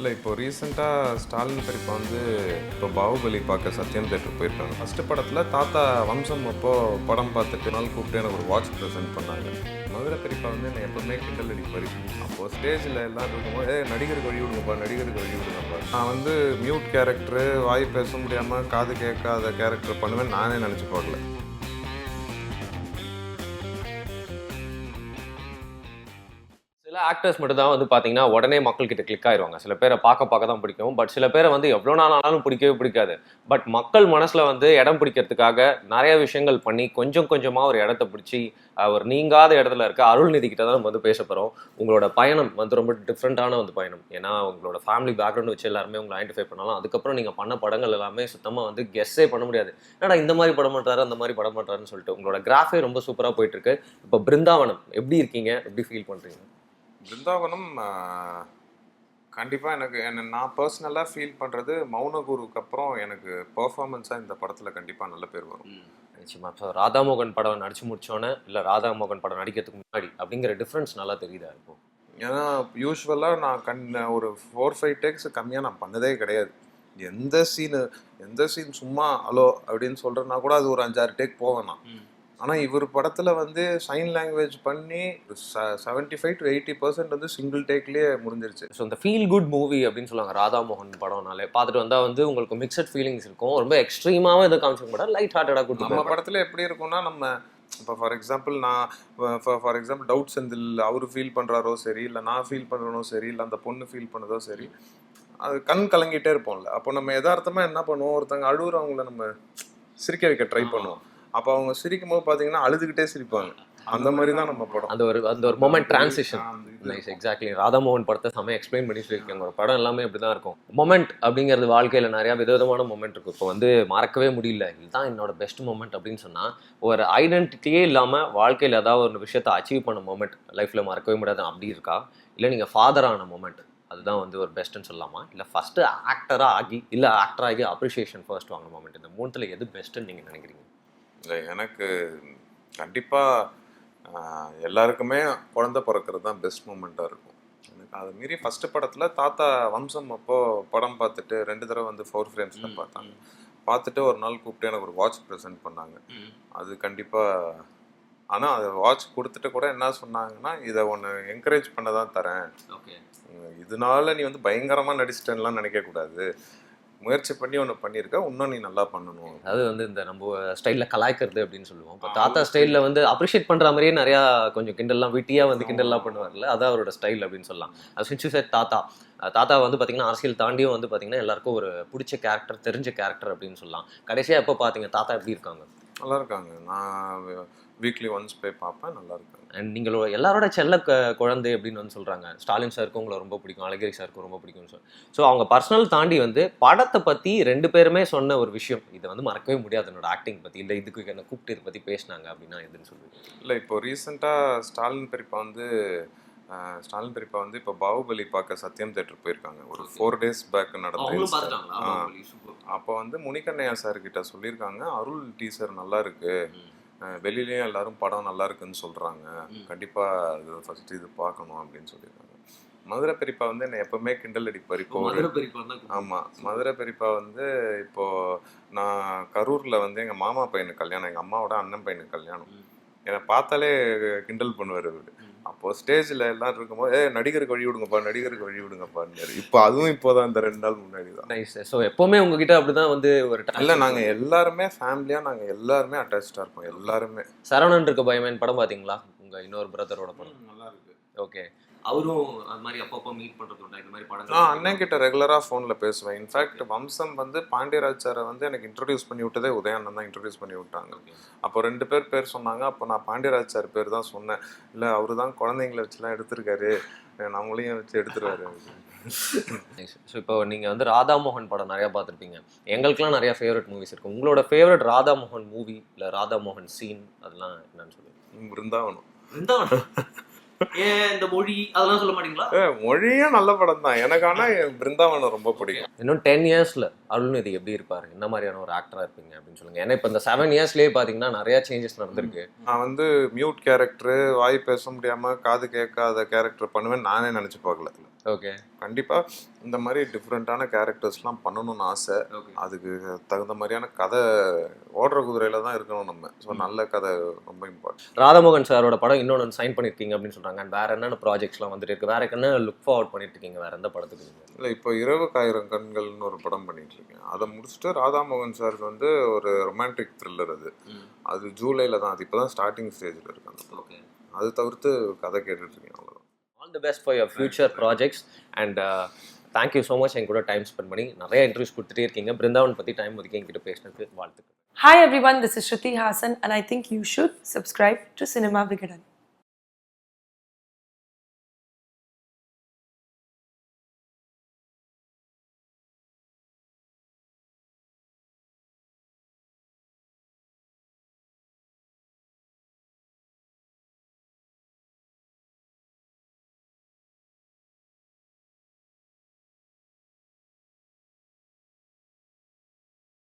இல்லை இப்போ ரீசெண்டாக ஸ்டாலின் பெரியப்பா வந்து இப்போ பாகுபலி பார்க்க சத்யம் தேட்டர் போயிருக்காங்க. ஃபஸ்ட்டு படத்தில் தாத்தா வம்சம் அப்போது படம் பார்த்துட்டு நாள் கூப்பிட்டு எனக்கு ஒரு வாட்ச் ப்ரெசென்ட் பண்ணாங்க. மதுரை பெரியப்பா வந்து என்னை எப்பவுமே கிண்டல் அடிப்பார் அப்போது ஸ்டேஜில் எல்லாம் இருக்கும்போது ஏ நடிகருக்கு வழி விடுங்கப்பா நடிகருக்கு வழி விடுங்கப்பா நான் வந்து மியூட் கேரக்டரு வாய் பேச முடியாமல் காது கேட்காத கேரக்டர் பண்ணுவேன் நானே நினச்சி பார்க்கல. சில ஆக்டர்ஸ் மட்டும் தான் வந்து பார்த்தீங்கன்னா உடனே மக்கள்கிட்ட கிளிக் ஆயிடுவாங்க சில பேரை பார்க்க பார்க்க தான் பிடிக்கும். பட் சில பேரை வந்து எவ்வளோ நாள் ஆனாலும் பிடிக்கவே பிடிக்காது. பட் மக்கள் மனசில் வந்து இடம் பிடிக்கிறதுக்காக நிறைய விஷயங்கள் பண்ணி கொஞ்சம் கொஞ்சமாக ஒரு இடத்த பிடிச்சி அவர் நீங்காத இடத்துல இருக்க அருள்நிதி கிட்ட தான் நம்ம வந்து பேச போகிறோம் உங்களோட பயணம் வந்து ரொம்ப டிஃப்ரெண்ட்டான வந்து பயணம். ஏன்னா உங்களோட ஃபேமிலி பேக்ரவுண்ட் வச்சு எல்லாருமே உங்களை ஐடென்டிஃபை பண்ணலாம். அதுக்கப்புறம் நீங்கள் பண்ண படங்கள் எல்லாமே சுத்தமாக வந்து கெஸ்ஸே பண்ண முடியாது. ஏன்னா இந்த மாதிரி படம் பண்ணுறாரு அந்த மாதிரி படம் பண்ணுறாருன்னு சொல்லிட்டு உங்களோட கிராஃபே ரொம்ப சூப்பராக போயிட்டுருக்கு இப்போ பிருந்தாவனம் எப்படி இருக்கீங்க? எப்படி ஃபீல் பண்ணுறீங்க பிருந்தாவனம் கண்டிப்பாக எனக்கு என்ன நான் பர்சனலாக ஃபீல் பண்ணுறது மௌனகுருவுக்கு அப்புறம் எனக்கு பர்ஃபார்மன்ஸாக இந்த படத்தில் கண்டிப்பாக நல்ல பேர் வரும். நிச்சயமா. ஸோ ராதாமோகன் படம் நடிச்சு முடிச்சோன்னே இல்லை ராதாமோகன் படம் நடிக்கிறதுக்கு முன்னாடி அப்படிங்கிற டிஃப்ரென்ஸ் நல்லா தெரியுதா இப்போ? ஏன்னா யூஸ்வலாக நான் கண் ஒரு ஃபோர் ஃபைவ் டேக்ஸ் கம்மியாக நான் பண்ணதே கிடையாது. எந்த சீனு எந்த சீன் சும்மா ஹலோ அப்படின்னு சொல்கிறேன்னா கூட அது ஒரு அஞ்சாறு டேக் போவேன் நான். ஆனால் இவர் படத்தில் வந்து சைன் லாங்குவேஜ் பண்ணி seventy five to eighty percent வந்து சிங்கிள் டேக்லேயே முடிஞ்சிருச்சு. ஸோ இந்த ஃபீல் குட் மூவி அப்படின்னு சொல்லுவாங்க ராதாமோகன் படம்னாலே. பார்த்துட்டு வந்தால் வந்து உங்களுக்கு மிக்சட் ஃபீலிங்ஸ் இருக்கும். ரொம்ப எக்ஸ்ட்ரீமாகவும் எதுவும் காமிச்சிக்க மாட்டா லைட் ஹார்ட்டடாக நம்ம கொடுத்து படத்தில் எப்படி இருக்கும்னா நம்ம இப்போ ஃபார் எக்ஸாம்பிள் நான் ஃபார் எக்ஸாம்பிள் டவுட் செந்தில் அவர் ஃபீல் பண்ணுறாரோ சரி இல்லை நான் ஃபீல் பண்ணுறனோ சரி இல்லை அந்த பொண்ணு ஃபீல் பண்ணதோ சரி அது கண் கலங்கிட்டே இருப்போம்ல. அப்போ நம்ம யதார்த்தமாக என்ன பண்ணுவோம்? ஒருத்தங்க அழுகுறவங்கள நம்ம சிரிக்க வைக்க ட்ரை பண்ணுவோம். அப்போ அவங்க சிரிக்கும் போது பார்த்தீங்கன்னா அழுதுகிட்டே சிரிப்பாங்க. அந்த மாதிரி தான் நம்ம படம். அந்த ஒரு அந்த ஒரு moment transition. Nice exactly Radhamohan படத்தை செம்ம எக்ஸ்பிளைன் பண்ணி சொல்லியிருக்காங்க. ஒரு படம் எல்லாமே இப்படி தான் இருக்கும். மொமெண்ட் அப்படிங்கிறது வாழ்க்கையில் நிறையா விதவிதமான மொமெண்ட் இருக்கும். இப்போ வந்து மறக்கவே முடியல. இதுதான் என்னோட பெஸ்ட் மொமெண்ட் அப்படின்னு சொன்னால் ஒரு ஐடென்டிட்டியே இல்லாமல் வாழ்க்கையில் ஏதாவது ஒரு விஷயத்தை அச்சீவ் பண்ண மொமெண்ட் லைஃப்பில் மறக்கவே முடியாது அப்படி இருக்கா? இல்லை நீங்கள் ஃபாதர் ஆன மொமெண்ட் அதுதான் வந்து ஒரு பெஸ்ட்டுன்னு சொல்லலாமா? இல்லை ஃபஸ்ட்டு ஆக்டராக ஆகி இல்லை ஆக்டர் ஆகி அப்ரிஷியேஷன் ஃபர்ஸ்ட் வாங்கின மொமெண்ட் இந்த மூணுத்தில் எது பெஸ்ட்டுன்னு நீங்கள் நினைக்கிறீங்க? இல்லை எனக்கு கண்டிப்பாக எல்லாருக்குமே குழந்தை பிறக்கிறது தான் பெஸ்ட் மூமெண்ட்டாக இருக்கும். எனக்கு அதை மீறி ஃபஸ்ட்டு படத்தில் தாத்தா வம்சம் அப்போ படம் பார்த்துட்டு ரெண்டு தடவை வந்து ஃபோர் ஃப்ரேம்ஸில் பார்த்தாங்க. பார்த்துட்டு ஒரு நாள் கூப்பிட்டு எனக்கு ஒரு வாட்ச் ப்ரெசென்ட் பண்ணாங்க. அது கண்டிப்பாக ஆனால் அது வாட்ச் கொடுத்துட்டு கூட என்ன சொன்னாங்கன்னா இதை ஒன்று என்கரேஜ் பண்ண தான் தரேன். இதனால நீ வந்து பயங்கரமாக நடிச்சிட்டேன்லாம் நினைக்கக்கூடாது. முயற்சி பண்ணி ஒன்று பண்ணியிருக்க இன்னும் நீ நல்லா பண்ணணும். அதாவது வந்து இந்த நம்ம ஸ்டைலில் கலாய்க்கிறது அப்படின்னு சொல்லுவோம். இப்போ தாத்தா ஸ்டைலில் வந்து அப்ரிஷியேட் பண்ணுற மாதிரியே நிறையா கொஞ்சம் கிண்டல்லாம் விட்டியாக வந்து கிண்டல்லாம் பண்ணுவார்ல அதான் அவரோட ஸ்டைல் அப்படின்னு சொல்லலாம். அது சின்ஸ் செட் தாத்தா. தாத்தா வந்து பார்த்தீங்கன்னா அரசியல் தாண்டியும் வந்து பார்த்தீங்கன்னா எல்லாருக்கும் ஒரு பிடிச்ச கேரக்டர் தெரிஞ்ச கேரக்டர் அப்படின்னு சொல்லலாம். கடைசியாக எப்போ பார்த்தீங்க தாத்தா எப்படி இருக்காங்க? நல்லா இருக்காங்க. நான் வீக்லி ஒன்ஸ் போய் பார்ப்பேன் நல்லா இருக்காங்க அண்ட் நீங்களோட எல்லாரோட செல்ல குழந்தை அப்படின்னு வந்து சொல்கிறாங்க ஸ்டாலின் சாருக்கும் உங்களை ரொம்ப பிடிக்கும் அழகிரி சாருக்கும் ரொம்ப பிடிக்கும்னு சொல்லி ஸோ அவங்க பர்சனல் தாண்டி வந்து படத்தை பற்றி ரெண்டு பேருமே சொன்ன ஒரு விஷயம். இதை வந்து மறக்கவே முடியாது என்னோட ஆக்டிங் பற்றி இல்லை இதுக்கு என்ன கூப்பிட்டு இதை பற்றி பேசினாங்க அப்படின்னா எதுன்னு சொல்லுவீங்க இல்லை இப்போ ரீசெண்டாக ஸ்டாலின் பெரியப்பா வந்து ஸ்டாலின் பெரியப்பா வந்து இப்போ பாகுபலி பார்க்க சத்யம் தேட்டர் போயிருக்காங்க. ஒரு ஃபோர் டேஸ் பேக் நடந்த. அப்போ வந்து முனிகண்ணையா சார் கிட்ட சொல்லியிருக்காங்க அருள் டீசர் நல்லா இருக்கு. அஹ், வெளியிலயும் எல்லாரும் படம் நல்லா இருக்குன்னு சொல்றாங்க. கண்டிப்பா அது ஃபர்ஸ்ட் இது பார்க்கணும் அப்படின்னு சொல்லியிருக்காங்க. மதுரை பெரியப்பா வந்து என்னை எப்பவுமே கிண்டல் அடிப்பார் இப்போ ஆமா மதுரை பெரியப்பா வந்து இப்போ நான் கரூர்ல வந்து எங்க மாமா பையனுக்கு கல்யாணம் எங்க அம்மாவோட அண்ணன் பையனுக்கு கல்யாணம். என்னை பார்த்தாலே கிண்டல் பண்ணுவார் அவரு. அப்போ ஸ்டேஜ்ல எல்லாரும் இருக்கும்போது ஏ நடிகருக்கு வழி விடுங்கப்பா நடிகருக்கு வழி விடுங்கப்பான்னு இப்போ அதுவும் இப்போதான் இந்த ரெண்டு நாள் முன்னாடி தான். நைஸ் ஸோ எப்பவுமே உங்ககிட்ட அப்படிதான் வந்து ஒரு இல்ல நாங்க எல்லாருமே ஃபேமிலியா நாங்க எல்லாருமே அட்டாச்சா இருப்போம் எல்லாருமே. சரவணன் இருக்க பயமேன் படம் பாத்தீங்களா? உங்க இன்னொரு பிரதரோட படம். நல்லா இருக்கு ஓகே அவரும் அது மாதிரி அப்பப்போ மீட் பண்றது உண்டா இந்த மாதிரி நான் அண்ணன் கிட்ட ரெகுலரா ஃபோன்ல பேசுவேன். இன்ஃபேக்ட் வம்சம் வந்து பாண்டியராஜ் சாரை வந்து எனக்கு இன்ட்ரடியூஸ் பண்ணி விட்டதே உதயானன் தான் இன்ட்ரடியூஸ் பண்ணி விட்டாங்க. அப்போ ரெண்டு பேர் பேர் சொன்னாங்க. அப்போ நான் பாண்டியராஜ் சார் பேர் தான் சொன்னேன். இல்ல அவரு தான் குழந்தைங்களை வச்சுலாம் எடுத்திருக்காரு. நம்மளையும் வச்சு எடுத்துருவாரு. ஸோ இப்போ நீங்க வந்து ராதாமோகன் படம் நிறைய பார்த்துருப்பீங்க. எங்களுக்குலாம் நிறைய ஃபேவரட் மூவிஸ் இருக்கு. உங்களோட ஃபேவரட் ராதாமோகன் மூவி இல்ல ராதாமோகன் சீன் அதெல்லாம் என்னன்னு சொல்லுங்க. பிருந்தாவனம். ஏன் இந்த மொழி? அதெல்லாம் சொல்ல மாட்டீங்களா? ஏ, மொழியும் நல்ல படம் தான். எனக்கு ஆனா பிருந்தாவனம் ரொம்ப பிடிக்கும். இன்னும் டென் இயர்ஸ்ல அருள்நிதி எப்படி இருப்பாரு? என்ன மாதிரியான ஒரு ஆக்டரா இருப்பீங்க அப்படின்னு சொல்லுங்க. ஏன்னா இப்போ இந்த செவன் இயர்ஸ்லயே பாத்தீங்கன்னா நிறைய சேஞ்சஸ் நடந்திருக்கு. நான் வந்து மியூட் கேரக்டர் வாய் பேச முடியாம காது கேட்காத கேரக்டர் பண்ணுவேன் நானே நினைச்சு பார்க்கல. ஓகே கண்டிப்பாக இந்த மாதிரி டிஃப்ரெண்ட்டான கேரக்டர்ஸ்லாம் பண்ணணும்னு ஆசை. அதுக்கு தகுந்த மாதிரியான கதை ஓடுற குதிரையில தான் இருக்கணும் நம்ம. ஸோ நல்ல கதை ரொம்ப இம்பார்ட்டன்ட் ராதாமோகன் சாரோட படம் இன்னொன்று சைன் பண்ணியிருக்கீங்க அப்படின்னு சொல்றாங்க. அண்ட் வேற என்னென்ன ப்ராஜெக்ட்ஸ்லாம் வந்துட்டு இருக்கு? வேற என்ன லுக் ஃபார்வர்ட் பண்ணிட்டு இருக்கீங்க? வேற எந்த படத்துக்கு? இல்லை இப்போ இரவு காயிரம் கண்கள்னு ஒரு படம் பண்ணிட்டு இருக்கேன். அதை முடிச்சுட்டு ராதாமோகன் சாருக்கு வந்து ஒரு ரொமான்டிக் த்ரில்லர் அது. அது ஜூலைல தான். அது இப்போ தான் ஸ்டார்டிங் ஸ்டேஜில் இருக்கு. அந்த ஓகே அது தவிர்த்து கதை அவ்வளோதான் all the best for your future projects and thank you so much என் கூட டைம் ஸ்பெண்ட் பண்ணி நிறைய இன்டர்வியூஸ் கொடுத்துட்டே இருக்கீங்க. பிருந்தாவன் பற்றி டைம் ஒதுக்கி என்கிட்ட பேசினதுக்கு வாழ்த்துக்கள். Hi everyone, this is Shruti Hassan, and I think you should subscribe to Cinema Vigadan.